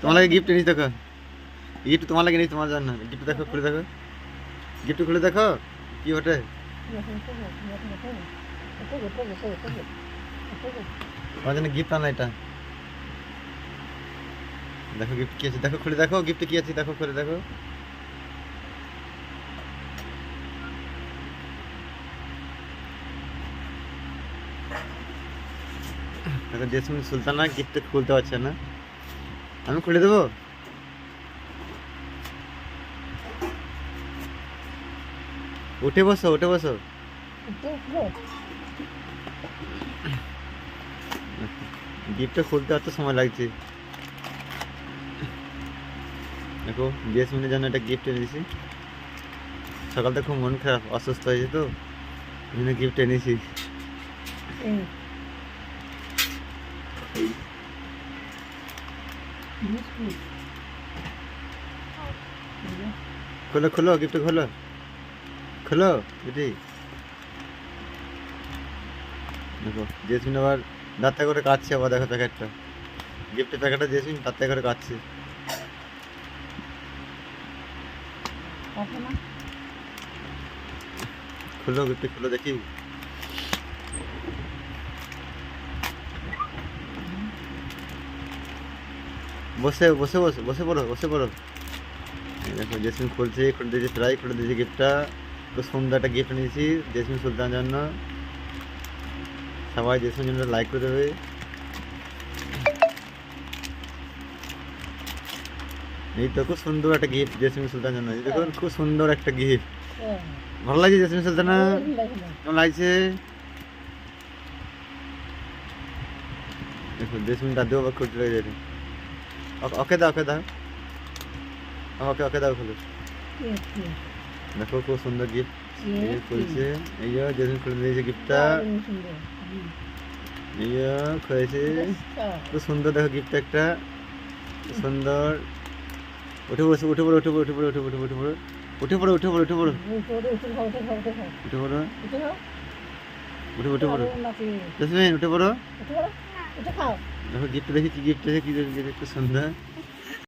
তোমার লাগে গিফট এনেছি দেখো। গিফট তোমার লাগে এনেছি তোমার জন্য গিফট দেখো, খুলে দেখো। গিফট খুলে দেখো, কি ওঠে তোমার জন্য গিফট আনা এটা। দেখো গিফট কি আছে? দেখো, খুলে দেখো গিফট কি আছে? দেখো, খুলে দেখো। সুলতানা গিফট খুলতে পারছে না। আমি খুলে দেবো? উঠে বসো উঠে বসো। গিফটটা খুলতে এত সময় লাগছে। দেখো জেসমিনের জন্য একটা গিফট এনেছি সকাল থেকে খুব মন খারাপ, অসুস্থ হয়েছে তো জন্য গিফট এনেছি। খোলো খোলো গিফট খোলো। খোলো এটি দেখো জেসমিন আবার দাঁতে করে কাটছে আবার দেখো প্যাকেটটা। গিফটের প্যাকেটটা জেসমিন দাঁতে করে কাটছে খুলো গিফট খুলো দেখি। বসে বসে বসে বসে পড়ো বসে পড়ো। দেখো, জেসমিন খুলছে খুলে দিয়েছে প্রায় খুলে দিয়েছে গিফটটা খুব সুন্দর একটা গিফট নিয়েছি, জেসমিন সুলতানের জন্য। সবাই জেসমিন জন্য লাইক করে দেবে। এই তো খুব সুন্দর একটা গিফট জেসমিন সুলতান জন্য। দেখুন, খুব সুন্দর একটা গিফট ভালো লাগছে জেসমিন সুলতানা কেমন লাগছে? দেখুন জেসমিন দাদু আবার যেতে ওকে দাও ওকে দাও ওকে ওকে দাও খুলে দেখো খুব সুন্দর গিফট খুলছে এই যেদিন খুলে দিয়েছে গিফটটা এই খুলেছে খুব সুন্দর দেখো গিফট একটা সুন্দর উঠে পড়েছে উঠে পড়ে উঠে পড়ে উঠে পড়ে উঠে পড়ে উঠে পড়ে উঠে পড়ো উঠে পড়ো উঠে পড়ো উঠে পড়ো উঠে পড়ো উঠে পড়ো জসমিন উঠে পড়ো দেখো দেখো গিফট দেখেছি গিফট দেখেছি গিফট সুন্দর